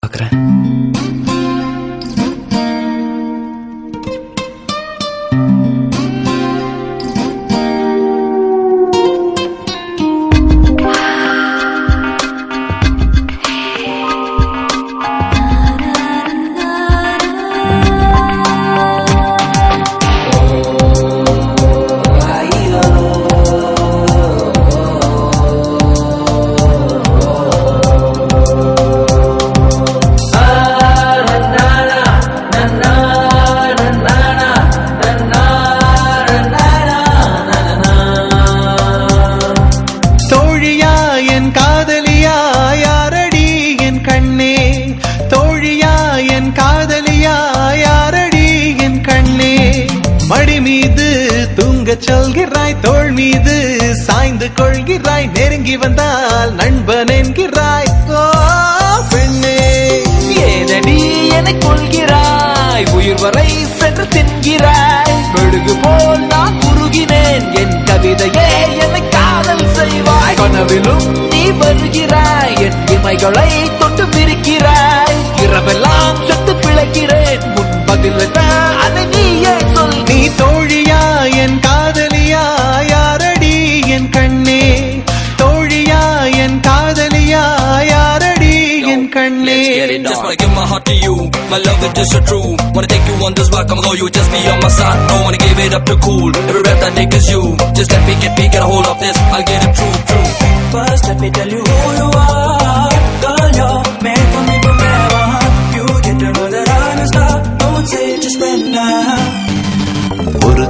Акра. சொல்கிறாய் தோல் மீது சாய்ந்து கொள்கிறாய் நெருங்கி வந்தால் நண்பன் என்கிறாய். ஓ பெண்ணே ஏனடி என்னை கொள்கிறாய் உயிர் வரை சென்று தின்கிறாய். மெழுகு போல் நான் உருகினேன் என் கவிதையே என்னை காதல் செய்வாய். கனவிலும் நீ வருகிறாய் என் இமைகளை my love is just so true. Wanna take you on this rock, I'm you just be on my side. Don't wanna give it up to cool. Every breath I take is you. Just let me get me get a hold of this. I'll get it true, true. First, let me tell you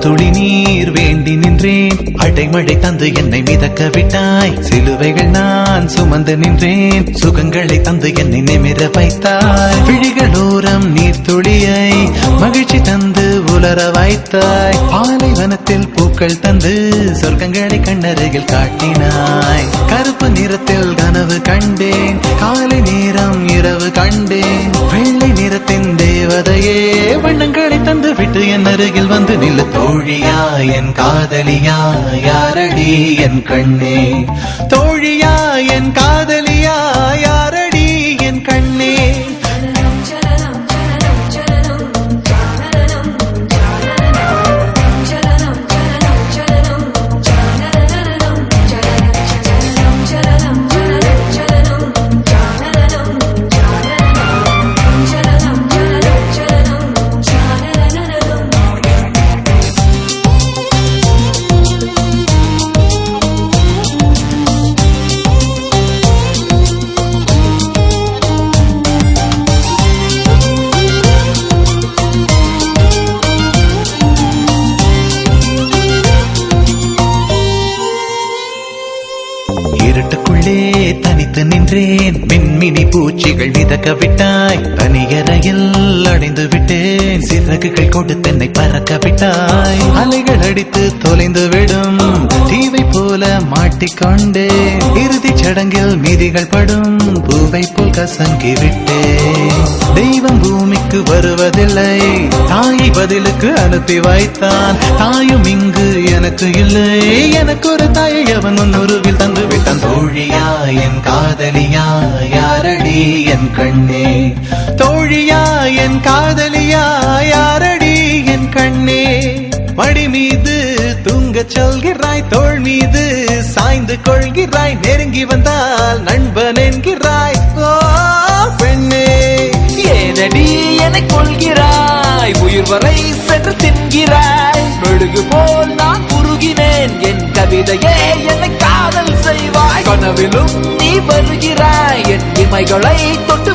துளி நீர் வேண்டி நின்றேன். அடைமழை தந்து என்னை மிதக்க விட்டாய். சிலுவைகள் நான் சுமந்து நின்றேன். சுகங்களை தந்து என்னை நிமிர வைத்தாய். விழிகளோரம் நீர் துளியை மகிழ்ச்சி தந்து உலர வைத்தாய். பாலைவனத்தில் பூக்கள் தந்து சொர்க்கங்களை கண்ணருகில் காட்டினாய். கருப்பு நிறத்தில் கனவு கண்டேன். காலை நேரம் இரவு கண்டேன். வெள்ளை நிறத்தின் தேவதையே வண்ணங்களை தந்து விட்டு என் அருகில் வந்து நில்லு தோழியா என் காதலியா யாரடி என் கண்ணே? தோழியா காத்து நின்றேன். மின்மினி பூச்சிகள் மிதக்க விட்டாய். தனியறையில் அடைந்து விட்டேன். சிறகுகள் கொண்டு தென்னை பறக்க விட்டாய். அலைகள் அடித்து தொலைந்து விடும். தீவை போல மாட்டிக்கொண்டேன் இறுதிச் சடங்கில் மீதிகள் படும். பூவை போல் கசங்கி விட்டேன். தெய்வம் வருவதில்லை. தாயை பதிலுக்கு அனுப்பி வைத்தான். தாயும் இங்கு எனக்கு இல்லை. எனக்கு ஒரு தாயை அவன் உன்னுருவில் தந்து விட்டான். தோழியா என் காதலியா யாரடி என் கண்ணே? தோழியா என் காதலியா யாரடி என் கண்ணே? மடி மீது தூங்கச் சொல்கிறாய். தோல் மீது சாய்ந்து கொள்கிறாய். நெருங்கி வந்தால் நண்பன் என்கிறாய். கவிதையே என்னை காதல் செய்வாய். கனவிலும் நீ வருகிறாய். என் இமைகளை தொட்டு